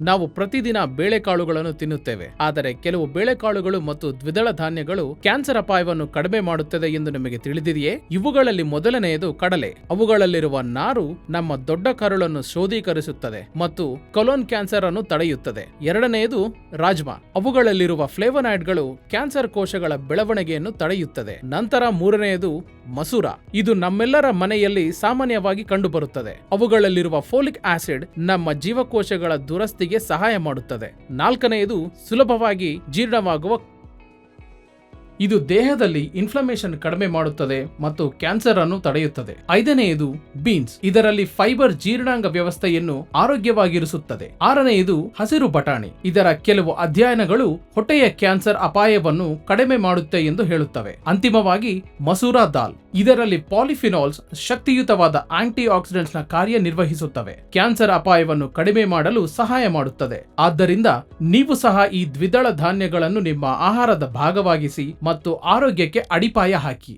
ನಾವು ಪ್ರತಿದಿನ ಬೇಳೆಕಾಳುಗಳನ್ನು ತಿನ್ನುತ್ತೇವೆ. ಆದರೆ ಕೆಲವು ಬೇಳೆಕಾಳುಗಳು ಮತ್ತು ದ್ವಿದಳ ಧಾನ್ಯಗಳು ಕ್ಯಾನ್ಸರ್ ಅಪಾಯವನ್ನು ಕಡಿಮೆ ಮಾಡುತ್ತದೆ ಎಂದು ನಿಮಗೆ ತಿಳಿದಿದೆಯೇ? ಇವುಗಳಲ್ಲಿ ಮೊದಲನೆಯದು ಕಡಲೆ. ಅವುಗಳಲ್ಲಿರುವ ನಾರು ನಮ್ಮ ದೊಡ್ಡ ಕರುಳನ್ನು ಶೋಧೀಕರಿಸುತ್ತದೆ ಮತ್ತು ಕೊಲೋನ್ ಕ್ಯಾನ್ಸರ್ ಅನ್ನು ತಡೆಯುತ್ತದೆ. ಎರಡನೆಯದು ರಾಜ್ಮಾ. ಅವುಗಳಲ್ಲಿರುವ ಫ್ಲೇವನಾಯ್ಡ್ಗಳು ಕ್ಯಾನ್ಸರ್ ಕೋಶಗಳ ಬೆಳವಣಿಗೆಯನ್ನು ತಡೆಯುತ್ತದೆ. ನಂತರ ಮೂರನೆಯದು ಮಸೂರ. ಇದು ನಮ್ಮೆಲ್ಲರ ಮನೆಯಲ್ಲಿ ಸಾಮಾನ್ಯವಾಗಿ ಕಂಡುಬರುತ್ತದೆ. ಅವುಗಳಲ್ಲಿರುವ ಫೋಲಿಕ್ ಆಸಿಡ್ ನಮ್ಮ ಜೀವಕೋಶಗಳ ದುರಸ್ತಿಗೆ ಸಹಾಯ ಮಾಡುತ್ತದೆ. ನಾಲ್ಕನೆಯದು ಸುಲಭವಾಗಿ ಜೀರ್ಣವಾಗುವ ಇದು ದೇಹದಲ್ಲಿ ಇನ್ಫ್ಲಮೇಷನ್ ಕಡಿಮೆ ಮಾಡುತ್ತದೆ ಮತ್ತು ಕ್ಯಾನ್ಸರ್ ಅನ್ನು ತಡೆಯುತ್ತದೆ. ಐದನೆಯದು ಬೀನ್ಸ್ ಇದರಲ್ಲಿ ಫೈಬರ್ ಜೀರ್ಣಾಂಗ ವ್ಯವಸ್ಥೆಯನ್ನು ಆರೋಗ್ಯವಾಗಿರಿಸುತ್ತದೆ. ಆರನೆಯದು ಹಸಿರು ಬಟಾಣಿ. ಇದರ ಕೆಲವು ಅಧ್ಯಯನಗಳು ಹೊಟ್ಟೆಯ ಕ್ಯಾನ್ಸರ್ ಅಪಾಯವನ್ನು ಕಡಿಮೆ ಮಾಡುತ್ತೆ ಎಂದು ಹೇಳುತ್ತವೆ. ಅಂತಿಮವಾಗಿ ಮಸೂರ ದಾಲ್. ಇದರಲ್ಲಿ ಪಾಲಿಫಿನಾಲ್ಸ್ ಶಕ್ತಿಯುತವಾದ ಆಂಟಿ ಆಕ್ಸಿಡೆಂಟ್ಸ್ನ ಕಾರ್ಯನಿರ್ವಹಿಸುತ್ತವೆ. ಕ್ಯಾನ್ಸರ್ ಅಪಾಯವನ್ನು ಕಡಿಮೆ ಮಾಡಲು ಸಹಾಯ ಮಾಡುತ್ತದೆ. ಆದ್ದರಿಂದ ನೀವು ಸಹ ಈ ದ್ವಿದಳ ಧಾನ್ಯಗಳನ್ನು ನಿಮ್ಮ ಆಹಾರದ ಭಾಗವಾಗಿಸಿ ಮತ್ತು ಆರೋಗ್ಯಕ್ಕೆ ಅಡಿಪಾಯ ಹಾಕಿ.